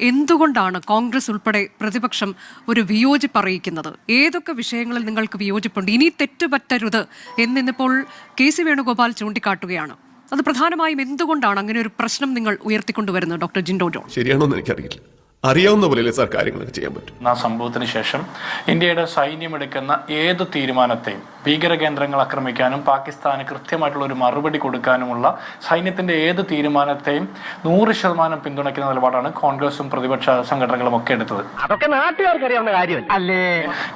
എന്തുകൊണ്ടാണ് കോൺഗ്രസ് ഉൾപ്പെടെ പ്രതിപക്ഷം ഒരു വിയോജിപ്പ് അറിയിക്കുന്നത്? ഏതൊക്കെ വിഷയങ്ങളിൽ നിങ്ങൾക്ക് വിയോജിപ്പുണ്ട്? ഇനി തെറ്റുപറ്റരുത് എന്നിന്നിപ്പോൾ കെ സി വേണുഗോപാൽ ചൂണ്ടിക്കാട്ടുകയാണ്. അത് പ്രധാനമായും എന്തുകൊണ്ടാണ് അങ്ങനെ ഒരു പ്രശ്നം നിങ്ങൾ ഉയർത്തിക്കൊണ്ടുവരുന്നത് ഡോക്ടർ ജിൻഡോ ജോൺ? ശരിയാണോന്ന് എനിക്കറിയില്ല. അറിയാവുന്ന പോലെയല്ലേ സാർ കാര്യങ്ങളൊക്കെ ചെയ്യാൻ പറ്റും? ആ സംഭവത്തിന് ശേഷം ഇന്ത്യയുടെ സൈന്യം എടുക്കുന്ന ഏത് തീരുമാനത്തെയും ഭീകര കേന്ദ്രങ്ങൾ ആക്രമിക്കാനും പാകിസ്ഥാന് കൃത്യമായിട്ടുള്ള ഒരു മറുപടി കൊടുക്കാനുമുള്ള സൈന്യത്തിന്റെ ഏത് തീരുമാനത്തെയും നൂറ് ശതമാനം പിന്തുണയ്ക്കുന്ന നിലപാടാണ് കോൺഗ്രസും പ്രതിപക്ഷ സംഘടനകളും ഒക്കെ എടുത്തത്. അതൊക്കെ നാട്ടുകാർക്കറിയാവുന്ന കാര്യമല്ല? അല്ലേ?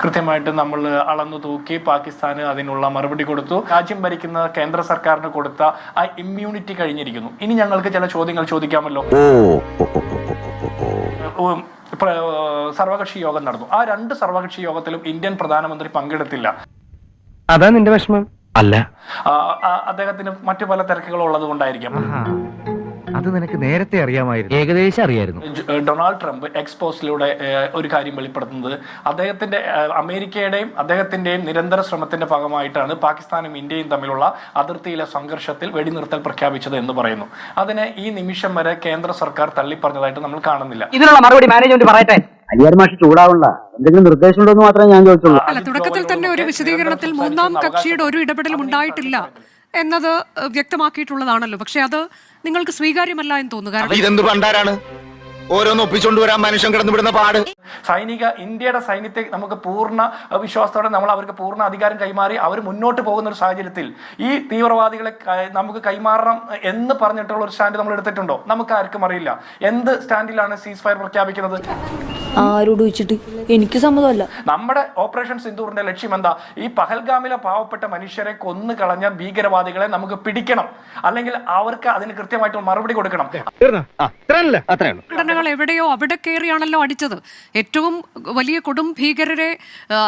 കൃത്യമായിട്ട് നമ്മൾ അളന്നു തൂക്കി പാകിസ്ഥാന് അതിനുള്ള മറുപടി കൊടുത്തു. രാജ്യം ഭരിക്കുന്ന കേന്ദ്ര സർക്കാരിന് കൊടുത്ത ആ ഇമ്മ്യൂണിറ്റി കഴിഞ്ഞിരിക്കുന്നു. ഇനി ഞങ്ങൾക്ക് ചില ചോദ്യങ്ങൾ ചോദിക്കാമല്ലോ. ഓ. സർവകക്ഷി യോഗം നടന്നു. ആ രണ്ട് സർവകക്ഷി യോഗത്തിലും ഇന്ത്യൻ പ്രധാനമന്ത്രി പങ്കെടുത്തില്ല. അതാ നിന്റെ വിഷമം? അല്ല. അദ്ദേഹത്തിന് മറ്റു പല തിരക്കുകളും ഉള്ളത് കൊണ്ടായിരിക്കാം അത് നിനക്ക് നേരത്തെ അറിയാമായിരുന്നു. ഏകദേശം അറിയായിരുന്നു. ഡൊണാൾഡ് ട്രംപ് എക്സ്പോസിലൂടെ ഒരു കാര്യം വെളിപ്പെടുത്തുന്നത് അദ്ദേഹത്തിന്റെ അമേരിക്കയുടെയും അദ്ദേഹത്തിന്റെയും നിരന്തര ശ്രമത്തിന്റെ ഭാഗമായിട്ടാണ് പാകിസ്ഥാനും ഇന്ത്യയും തമ്മിലുള്ള അതിർത്തിയിലെ സംഘർഷത്തിൽ വെടിനിർത്തൽ പ്രഖ്യാപിച്ചത് എന്ന് പറയുന്നു. അതിനെ ഈ നിമിഷം വരെ കേന്ദ്ര സർക്കാർ തള്ളിപ്പറഞ്ഞതായിട്ട് നമ്മൾ കാണുന്നില്ല. ഇതിനുള്ള മറുപടി മാനേജ്മെന്റ് പറയട്ടെ? മാഷ് ചൂടാവണ്ട. എന്തെങ്കിലും നിർദ്ദേശമുണ്ടോ എന്ന് മാത്രമേ ഞാൻ ചോദിച്ചുള്ളൂ. അല്ല തുടക്കത്തിൽ തന്നെ ഒരു വിശദീകരണത്തിൽ മൂന്നാം കക്ഷിയുടെ ഒരു ഇടപെടലും ഉണ്ടായിട്ടില്ല എന്നത് വ്യക്തമാക്കിയിട്ടുള്ളതാണല്ലോ. പക്ഷെ അത് നിങ്ങൾക്ക് സ്വീകാര്യമല്ല എന്ന് തോന്നുന്നു. കാരണം ഇതെന്ത് പണ്ടാരാണ്? ഓരോന്ന് ഒപ്പിച്ചുകൊണ്ട് വരാൻ മനുഷ്യൻ കിടന്നുവിടുന്ന പാട്. സൈനിക ഇന്ത്യയുടെ സൈന്യത്തെ നമുക്ക് പൂർണ വിശ്വാസത്തോടെ നമ്മൾ അവർക്ക് പൂർണ അധികാരം കൈമാറി അവർ മുന്നോട്ട് പോകുന്ന ഒരു സാഹചര്യത്തിൽ ഈ തീവ്രവാദികളെ നമുക്ക് കൈമാറണം എന്ന് പറഞ്ഞിട്ടുള്ള ഒരു സ്റ്റാൻഡ് നമ്മൾ എടുത്തിട്ടുണ്ടോ? നമുക്ക് ആർക്കും അറിയില്ല. എന്ത് സ്റ്റാൻഡിലാണ് സീസ് ഫയർ പ്രഖ്യാപിക്കുന്നത്? ആരോട് വെച്ചിട്ട് എനിക്ക് സമ്മതമല്ല. നമ്മുടെ ഓപ്പറേഷൻ സിന്ദൂറിന്റെ ലക്ഷ്യം എന്താ? ഈ പഹൽഗാമിലെ പാവപ്പെട്ട മനുഷ്യരെ കൊന്നു കളഞ്ഞ ഭീകരവാദികളെ നമുക്ക് പിടിക്കണം. അല്ലെങ്കിൽ അവർക്ക് അതിന് കൃത്യമായിട്ട് മറുപടി കൊടുക്കണം. സംഘടനകൾ എവിടെയോ അവിടെ കയറിയാണല്ലോ അടിച്ചത്. ഏറ്റവും വലിയ കൊടും ഭീകരരെ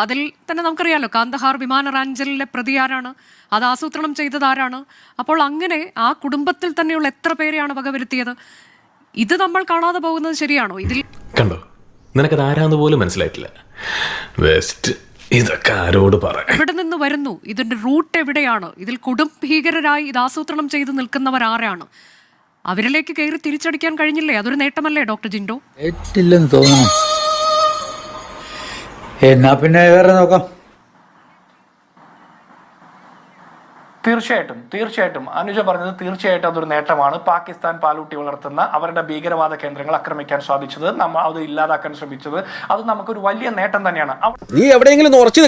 അതിൽ തന്നെ നമുക്കറിയാലോ കാന്തഹാർ വിമാന റാഞ്ചലിലെ പ്രതി ആരാണ്? അത് ആസൂത്രണം ചെയ്തത് ആരാണ്? അപ്പോൾ അങ്ങനെ ആ കുടുംബത്തിൽ തന്നെയുള്ള എത്ര പേരെയാണ് വകവരുത്തിയത്? ഇത് നമ്മൾ കാണാതെ പോകുന്നത് ശരിയാണോ? ഇതിൽ കണ്ടോ? നിനക്കത് ആരാന്ന് പോലും മനസ്സിലായിട്ടില്ല. വെസ്റ്റ് ഇതൊക്കെ ആരോട് പറയാം? ഇവിടെ നിന്ന് വരുന്നു. ഇതിന്റെ റൂട്ട് എവിടെയാണ്? ഇതിൽ കൊടും ഭീകരരായി ഇത് ആസൂത്രണം ചെയ്ത് നിൽക്കുന്നവർ ആരാണ്? അവരിലേക്ക് കയറി തിരിച്ചടിക്കാൻ കഴിഞ്ഞില്ലേ? അതൊരു നേട്ടമല്ലേ ഡോക്ടർ ജിൻഡോ? ഏറ്റില്ലെന്ന് തോന്നുന്നു. എന്നാ പിന്നെ വേറെ നോക്കാം. തീർച്ചയായിട്ടും തീർച്ചയായിട്ടും. അനുജ പറഞ്ഞത് തീർച്ചയായിട്ടും അതൊരു നേട്ടമാണ്. പാകിസ്ഥാൻ പാലൂട്ടി വളർത്തുന്ന അവരുടെ ഭീകരവാദ കേന്ദ്രങ്ങൾ ആക്രമിക്കാൻ സാധിച്ചത് നമ്മൾ അത് ഇല്ലാതാക്കാൻ ശ്രമിച്ചത്. അത് നമുക്കൊരു വലിയ നേട്ടം തന്നെയാണ്. നീ എവിടെയെങ്കിലും ഉറച്ചു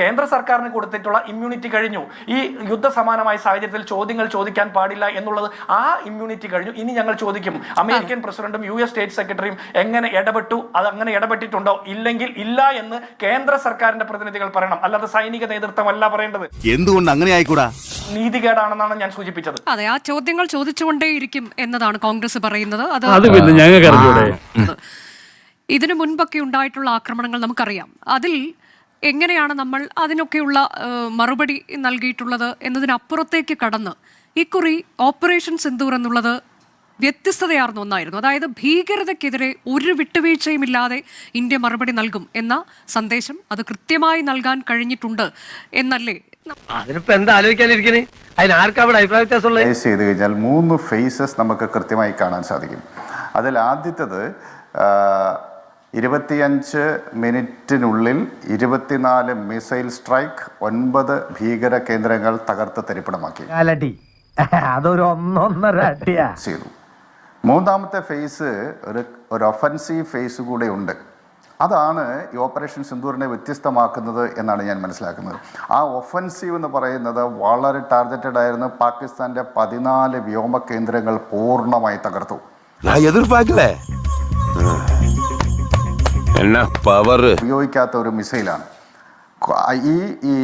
കേന്ദ്ര സർക്കാരിന് കൊടുത്തിട്ടുള്ള ഇമ്മ്യൂണിറ്റി കഴിഞ്ഞു. ഈ യുദ്ധ സമാനമായ സാഹചര്യത്തിൽ ചോദ്യങ്ങൾ ചോദിക്കാൻ പാടില്ല എന്നുള്ളത് ആ ഇമ്മ്യൂണിറ്റി കഴിഞ്ഞു. ഇനി ഞങ്ങൾ ചോദിക്കും. അമേരിക്കൻ പ്രസിഡന്റും യു എസ് സ്റ്റേറ്റ് സെക്രട്ടറിയും എങ്ങനെ ഇടപെട്ടു? അത് അങ്ങനെ ഇടപെട്ടിട്ടുണ്ടോ? ഇല്ലെങ്കിൽ ഇല്ല എന്ന് കേന്ദ്ര സർക്കാരിന്റെ പ്രതിനിധികൾ പറയണം. അല്ലാതെ സൈനിക നേതൃത്വം അല്ല പറയേണ്ടത്. എന്തുകൊണ്ട് അങ്ങനെ ആയിക്കൂടാ? നീതികേടാണെന്നാണ് ഞാൻ സൂചിപ്പിച്ചത്. അതെ ആ ചോദ്യങ്ങൾ ചോദിച്ചുകൊണ്ടേയിരിക്കും എന്നതാണ് കോൺഗ്രസ് പറയുന്നത്. അത് പിന്നെ ഞങ്ങൾക്ക് അറിഞ്ഞൂടെ? ഇതിനു മുൻപൊക്കെ ഉണ്ടായിട്ടുള്ള ആക്രമണങ്ങൾ നമുക്കറിയാം. അതിൽ എങ്ങനെയാണ് നമ്മൾ അതിനൊക്കെയുള്ള മറുപടി നൽകിയിട്ടുള്ളത് എന്നതിനപ്പുറത്തേക്ക് കടന്ന് ഇക്കുറി ഓപ്പറേഷൻ സിന്ദൂർ എന്നുള്ളത് വ്യത്യസ്തതയാർന്ന ഒന്നായിരുന്നു. അതായത് ഭീകരതയ്ക്കെതിരെ ഒരു വിട്ടുവീഴ്ചയും ഇല്ലാതെ ഇന്ത്യ മറുപടി നൽകും എന്ന സന്ദേശം അത് കൃത്യമായി നൽകാൻ കഴിഞ്ഞിട്ടുണ്ട് എന്നല്ലേ അതിനിപ്പോ എന്താ ആലോചിക്കാനിരിക്കണേ? അതിന് ആർക്കാ അവിടെ അഭിപ്രായ വ്യത്യാസമുള്ളത് ഫേസ് ചെയ്ത് കഴിഞ്ഞാൽ മൂന്ന് ഫേസസ് നമുക്ക് കൃത്യമായി കാണാൻ സാധിക്കും. അതിൽ ആദ്യത്തത് ഇരുപത്തിയഞ്ച് മിനിറ്റിനുള്ളിൽ ഇരുപത്തിനാല് മിസൈൽ സ്ട്രൈക്ക് ഒൻപത് ഭീകര കേന്ദ്രങ്ങൾ തകർത്ത് തരിപ്പണമാക്കി അതൊരു ഒന്നൊന്നര അടിയാ. ചെയ്തു. മൂന്നാമത്തെ ഫേസ് ഒരു ഒരു ഒഫൻസീവ് ഫേസ് കൂടെ ഉണ്ട്. അതാണ് ഈ ഓപ്പറേഷൻ സിന്ദൂറിനെ വ്യത്യസ്തമാക്കുന്നത് എന്നാണ് ഞാൻ മനസ്സിലാക്കുന്നത്. ആ ഒഫൻസീവ് എന്ന് പറയുന്നത് വളരെ ടാർഗറ്റഡ് ആയിരുന്നു. പാകിസ്ഥാന്റെ പതിനാല് വ്യോമ കേന്ദ്രങ്ങൾ പൂർണമായി തകർത്തു. എതിർപ്പാക്കില്ലേ? ഉപയോഗിക്കാത്ത ഒരു മിസൈലാണ്. ഈ ഈ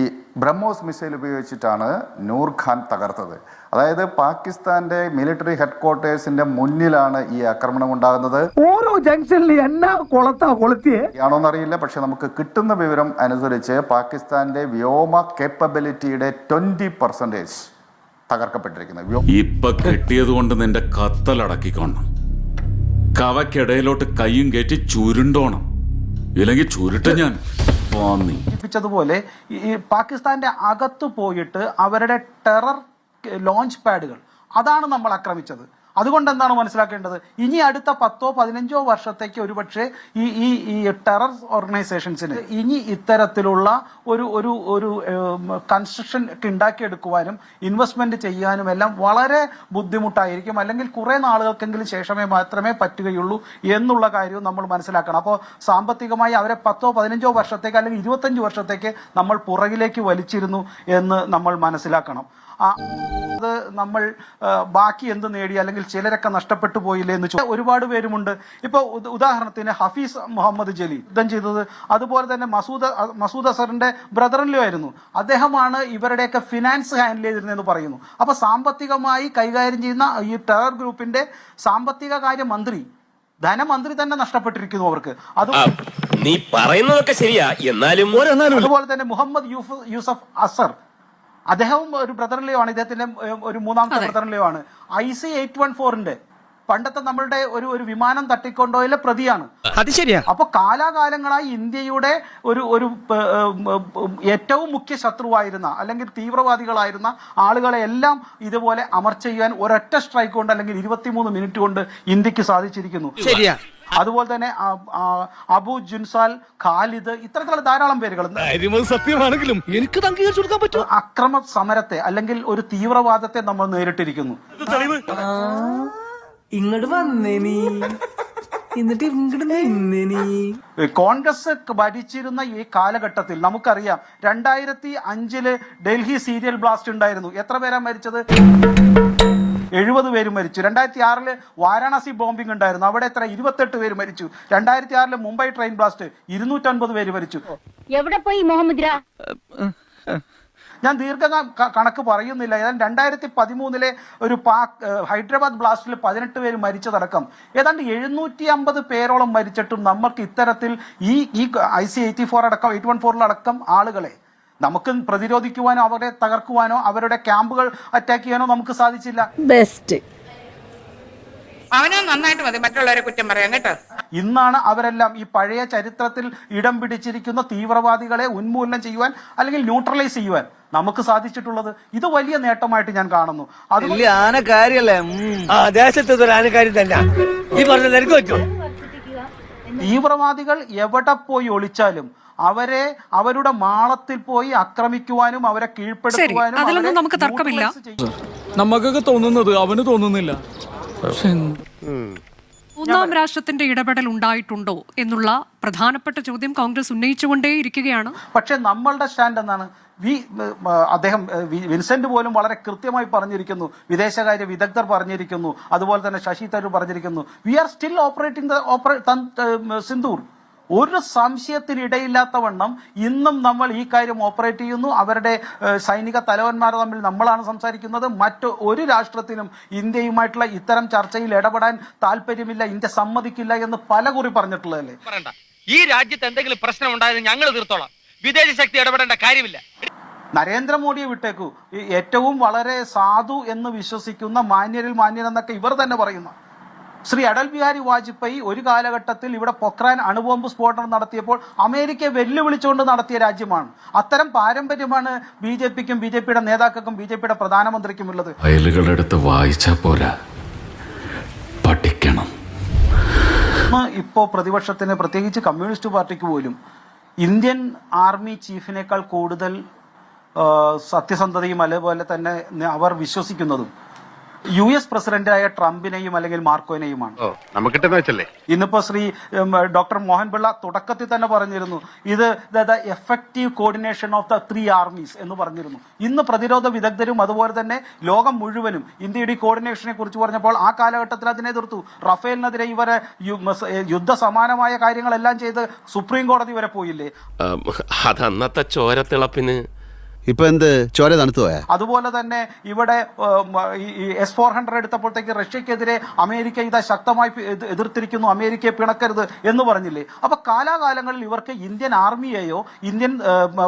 ബ്രഹ്മോസ് മിസൈൽ ഉപയോഗിച്ചിട്ടാണ് നൂർ ഖാൻ തകർത്തത്. അതായത് പാകിസ്ഥാന്റെ മിലിറ്ററി ഹെഡ്ക്വാർട്ടേഴ്സിന്റെ മുന്നിലാണ് ഈ ആക്രമണം ഉണ്ടാകുന്നത് ഓരോ ജംഗ്ഷനിൽ എന്നാ കൊളത്താ കൊളുത്തിയേ? ആണോന്നറിയില്ല പക്ഷെ നമുക്ക് കിട്ടുന്ന വിവരം അനുസരിച്ച് പാകിസ്ഥാന്റെ വ്യോമ കേപ്പബിലിറ്റിയുടെ ട്വന്റി പെർസെന്റേജ് തകർക്കപ്പെട്ടിരിക്കുന്നത് ഇപ്പൊ കിട്ടിയത് കൊണ്ട് നിന്റെ കത്തലടക്കിക്കോണം കവക്കിടയിലോട്ട് കൈയും കയറ്റി ചുരുണ്ടോണം. ഇല്ലെങ്കിൽ ചുരുട്ട ഞാൻ. ഈ- ഈ പാകിസ്ഥാന്റെ അകത്ത് പോയിട്ട് അവരുടെ ടെറർ ലോഞ്ച് പാഡുകൾ അതാണ് നമ്മൾ ആക്രമിച്ചത്. അതുകൊണ്ട് എന്താണ് മനസ്സിലാക്കേണ്ടത്? ഇനി അടുത്ത പത്തോ പതിനഞ്ചോ വർഷത്തേക്ക് ഒരുപക്ഷെ ഈ ഈ ഈ ടെറർ ഓർഗനൈസേഷൻസിന് ഇനി ഇത്തരത്തിലുള്ള ഒരു ഒരു ഒരു കൺസ്ട്രക്ഷൻ ഉണ്ടാക്കിയെടുക്കുവാനും ഇൻവെസ്റ്റ്മെന്റ് ചെയ്യാനും എല്ലാം വളരെ ബുദ്ധിമുട്ടായിരിക്കും. അല്ലെങ്കിൽ കുറെ നാളുകൾക്കെങ്കിലും ശേഷമേ മാത്രമേ പറ്റുകയുള്ളൂ എന്നുള്ള കാര്യവും നമ്മൾ മനസ്സിലാക്കണം. അപ്പോൾ സാമ്പത്തികമായി അവരെ പത്തോ പതിനഞ്ചോ വർഷത്തേക്ക് അല്ലെങ്കിൽ ഇരുപത്തഞ്ച് വർഷത്തേക്ക് നമ്മൾ പുറകിലേക്ക് വലിച്ചിരുന്നു എന്ന് നമ്മൾ മനസ്സിലാക്കണം. അത് നമ്മൾ ബാക്കി എന്ത് നേടി അല്ലെങ്കിൽ ചിലരൊക്കെ നഷ്ടപ്പെട്ടു പോയില്ലേ എന്ന് ചോദിച്ചാൽ ഒരുപാട് പേരുമുണ്ട്. ഇപ്പോൾ ഉദാഹരണത്തിന് ഹഫീസ് മുഹമ്മദ് ജലീൽ. യുദ്ധം ചെയ്തത് അതുപോലെ തന്നെ മസൂദ് മസൂദ് അസറിന്റെ ബ്രദറിലോ ആയിരുന്നു. അദ്ദേഹമാണ് ഇവരുടെയൊക്കെ ഫിനാൻസ് ഹാൻഡിൽ ചെയ്തിരുന്നതെന്ന് പറയുന്നു. അപ്പൊ സാമ്പത്തികമായി കൈകാര്യം ചെയ്യുന്ന ഈ ടെറർ ഗ്രൂപ്പിന്റെ സാമ്പത്തിക കാര്യ മന്ത്രി ധനമന്ത്രി തന്നെ നഷ്ടപ്പെട്ടിരിക്കുന്നു അവർക്ക്. അത് നീ പറയുന്നതൊക്കെ ശരിയാ. എന്നാലും അതുപോലെ തന്നെ മുഹമ്മദ് യൂസഫ് അസർ അദ്ദേഹവും ഒരു ബ്രദറിലെയോ ആണ്. ഇദ്ദേഹത്തിന്റെ ഒരു മൂന്നാമത്തെ ബ്രദറിലെയോ ആണ്. ഐ സി എയ്റ്റ് വൺ ഫോറിന്റെ പണ്ടത്തെ നമ്മളുടെ ഒരു ഒരു വിമാനം തട്ടിക്കൊണ്ടോയിലെ പ്രതിയാണ്. അത് ശരിയാ. അപ്പൊ കാലാകാലങ്ങളായി ഇന്ത്യയുടെ ഒരു ഒരു ഏറ്റവും മുഖ്യ ശത്രുവായിരുന്ന അല്ലെങ്കിൽ തീവ്രവാദികളായിരുന്ന ആളുകളെ എല്ലാം ഇതുപോലെ അമർച്ച ചെയ്യാൻ ഒരൊറ്റ സ്ട്രൈക്ക് കൊണ്ട് അല്ലെങ്കിൽ ഇരുപത്തിമൂന്ന് മിനിറ്റ് കൊണ്ട് ഇന്ത്യയ്ക്ക് സാധിച്ചിരിക്കുന്നു. ശരിയാ. അതുപോലെ തന്നെ അബു ജുൻസാൽ ഖാലിദ് ഇത്തരത്തിലുള്ള ധാരാളം പേരുകൾ. സത്യമാണെങ്കിലും എനിക്ക് കൊടുക്കാൻ പറ്റും അക്രമ സമരത്തെ അല്ലെങ്കിൽ ഒരു തീവ്രവാദത്തെ നമ്മൾ നേരിട്ടിരിക്കുന്നു. ഇങ്ങോട്ട് വന്നേ നീ. എന്നിട്ട് ഇങ്ങോട്ട് നിന്നേ നീ. കോൺഗ്രസ് ഭരിച്ചിരുന്ന ഈ കാലഘട്ടത്തിൽ നമുക്കറിയാം രണ്ടായിരത്തി അഞ്ചിൽ ഡൽഹി സീരിയൽ ബ്ലാസ്റ്റ് ഉണ്ടായിരുന്നു. എത്ര പേരാ മരിച്ചത്? എഴുപത് പേര് മരിച്ചു. രണ്ടായിരത്തി ആറിൽ വാരാണസി ബോംബിംഗ് ഉണ്ടായിരുന്നു. അവിടെ എത്ര? ഇരുപത്തെട്ട് പേര് മരിച്ചു. രണ്ടായിരത്തി ആറിൽ മുംബൈ ട്രെയിൻ ബ്ലാസ്റ്റ്. ഇരുന്നൂറ്റൻപത് പേര് മരിച്ചു. എവിടെ പോയി മുഹമ്മദ് ഞാൻ ദീർഘ കണക്ക് പറയുന്നില്ല. ഏതാണ്ട് രണ്ടായിരത്തി പതിമൂന്നിലെ ഒരു പാക് ഹൈദരാബാദ് ബ്ലാസ്റ്റിൽ പതിനെട്ട് പേര് മരിച്ചതടക്കം. ഏതാണ്ട് എഴുന്നൂറ്റി അമ്പത് പേരോളം മരിച്ചിട്ടും നമ്മൾക്ക് ഇത്തരത്തിൽ ഈ ഈ ഐ സി എയ്റ്റി ഫോർ അടക്കം എയ്റ്റ് വൺ ഫോറിലടക്കം ആളുകളെ നമുക്ക് പ്രതിരോധിക്കുവാനോ അവരെ തകർക്കുവാനോ അവരുടെ ക്യാമ്പുകൾ അറ്റാക്ക് ചെയ്യാനോ നമുക്ക് സാധിച്ചില്ല. ബെസ്റ്റ് അവനോ നന്നായിട്ട് മതി മറ്റുള്ളവരെ കുറ്റം പറയാൻ കേട്ടോ. ഇന്നാണ് അവരെല്ലാം ഈ പഴയ ചരിത്രത്തിൽ ഇടം പിടിച്ചിരിക്കുന്ന തീവ്രവാദികളെ ഉന്മൂലനം ചെയ്യുവാൻ അല്ലെങ്കിൽ ന്യൂട്രലൈസ് ചെയ്യുവാൻ നമുക്ക് സാധിച്ചിട്ടുള്ളത്. ഇത് വലിയ നേട്ടമായിട്ട് ഞാൻ കാണുന്നു. അത് വലിയ ആനക്കാരിയല്ലേ? ആ ദേശത്ത് ഒരു ആനക്കാരി തന്നെ. ഈ പറഞ്ഞ തീവ്രവാദികൾ എവിടെ പോയി ഒളിച്ചാലും അവരെ അവരുടെ മാളത്തിൽ പോയി ആക്രമിക്കുവാനും അവരെ കീഴ്പ്പെടുത്തുവാനും അതിലൊന്നും നമുക്ക് തർക്കമില്ല. നമുക്കൊക്കെ തോന്നുന്നത് അവന് തോന്നുന്നില്ല. മൂന്നാം രാഷ്ട്രത്തിന്റെ ഇടപെടൽ ഉണ്ടായിട്ടുണ്ടോ എന്നുള്ള പ്രധാനപ്പെട്ട ചോദ്യം കോൺഗ്രസ് ഉന്നയിച്ചുകൊണ്ടേ ഇരിക്കുകയാണ് പക്ഷെ നമ്മളുടെ സ്റ്റാൻഡ് എന്താണ്? വി അദ്ദേഹം വിൻസെന്റ് പോലും വളരെ കൃത്യമായി പറഞ്ഞിരിക്കുന്നു. വിദേശകാര്യ വിദഗ്ധർ പറഞ്ഞിരിക്കുന്നു. അതുപോലെ തന്നെ ശശി തരൂർ പറഞ്ഞിരിക്കുന്നു. We are still operating the Sindoor. ഒരു സംശയത്തിനിടയില്ലാത്തവണ്ണം ഇന്നും നമ്മൾ ഈ കാര്യം ഓപ്പറേറ്റ് ചെയ്യുന്നു. അവരുടെ സൈനിക തലവന്മാർ തമ്മിൽ നമ്മളാണ് സംസാരിക്കുന്നത്. മറ്റു ഒരു രാഷ്ട്രത്തിനും ഇന്ത്യയുമായിട്ടുള്ള ഇത്തരം ചർച്ചയിൽ ഇടപെടാൻ താല്പര്യമില്ല ഇന്ത്യ സമ്മതിക്കില്ല എന്ന് പല കുറി പറഞ്ഞിട്ടുള്ളതല്ലേ? ഈ രാജ്യത്ത് എന്തെങ്കിലും പ്രശ്നം ഉണ്ടായത് ഞങ്ങൾ തീർത്തോളാം. വിദേശ ശക്തി ഇടപെടേണ്ട കാര്യമില്ല. നരേന്ദ്രമോദിയെ വിട്ടേക്കൂ. ഏറ്റവും വളരെ സാധു എന്ന് വിശ്വസിക്കുന്ന മാന്യരിൽ മാന്യരെന്നൊക്കെ ഇവർ തന്നെ പറയുന്നു. ശ്രീ അടൽ ബിഹാരി വാജ്പേയി ഒരു കാലഘട്ടത്തിൽ ഇവിടെ പൊക്രാൻ അണുബോംബ് സ്ഫോടനം നടത്തിയപ്പോൾ അമേരിക്കയെ വെല്ലുവിളിച്ചുകൊണ്ട് നടത്തിയ രാജ്യമാണ്. അത്തരം പാരമ്പര്യമാണ് ബി ജെ പിക്കും ബി ജെ പിയുടെ നേതാക്കൾക്കും ബി ജെ പിയുടെ പ്രധാനമന്ത്രിക്കും ഉള്ളത് ഫയലുകളെടുത്ത് വായിച്ചാ പോരാ. പഠിക്കണം. ഇപ്പോ ഇപ്പോൾ പ്രതിപക്ഷത്തിന് പ്രത്യേകിച്ച് കമ്മ്യൂണിസ്റ്റ് പാർട്ടിക്ക് പോലും ഇന്ത്യൻ ആർമി ചീഫിനേക്കാൾ കൂടുതൽ സത്യസന്ധതയും അതേപോലെ തന്നെ അവർ വിശ്വസിക്കുന്നതും യു എസ് പ്രസിഡന്റായ ട്രംപിനെയും അല്ലെങ്കിൽ മാർക്കോനെയുമാണ്. നമുക്ക് ഇന്നിപ്പോ ശ്രീ ഡോക്ടർ മോഹൻ പിള്ള തുടക്കത്തിൽ തന്നെ പറഞ്ഞിരുന്നു ഇത് the effective coordination of the three armies എന്ന് പറഞ്ഞിരുന്നു. ഇന്ന് പ്രതിരോധ വിദഗ്ധരും അതുപോലെ തന്നെ ലോകം മുഴുവനും ഇന്ത്യയുടെ ഈ കോർഡിനേഷനെ കുറിച്ച് പറഞ്ഞപ്പോൾ ആ കാലഘട്ടത്തിൽ അതിനെ എതിർത്തു. റഫേലിനെതിരെ ഇവരെ യുദ്ധ സമാനമായ കാര്യങ്ങളെല്ലാം ചെയ്ത് സുപ്രീം കോടതി വരെ പോയില്ലേ? അതന്നത്തെ ചോരത്തിളപ്പിന് ഇപ്പൊ എന്ത്? ചോര തണുത്തു പോയാ? അതുപോലെ തന്നെ ഇവിടെ എസ് ഫോർ ഹൺഡ്രഡ് എടുത്തപ്പോഴത്തേക്ക് റഷ്യക്കെതിരെ അമേരിക്ക ഇതാ ശക്തമായി എതിർത്തിരിക്കുന്നു അമേരിക്കയെ പിണക്കരുത് എന്ന് പറഞ്ഞില്ലേ? അപ്പൊ കാലാകാലങ്ങളിൽ ഇവർക്ക് ഇന്ത്യൻ ആർമിയെയോ ഇന്ത്യൻ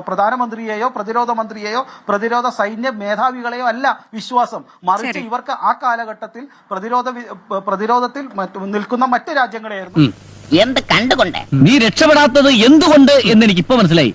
പ്രധാനമന്ത്രിയെയോ പ്രതിരോധ മന്ത്രിയെയോ പ്രതിരോധ സൈന്യ മേധാവികളെയോ അല്ല വിശ്വാസം. മറിച്ച് ഇവർക്ക് ആ കാലഘട്ടത്തിൽ പ്രതിരോധ പ്രതിരോധത്തിൽ നിൽക്കുന്ന മറ്റു രാജ്യങ്ങളെയായിരുന്നു. എന്ത് കണ്ടുകൊണ്ട്? നീ രക്ഷപ്പെടാത്തത് എന്തുകൊണ്ട് എന്ന് എനിക്ക് ഇപ്പൊ മനസ്സിലായി.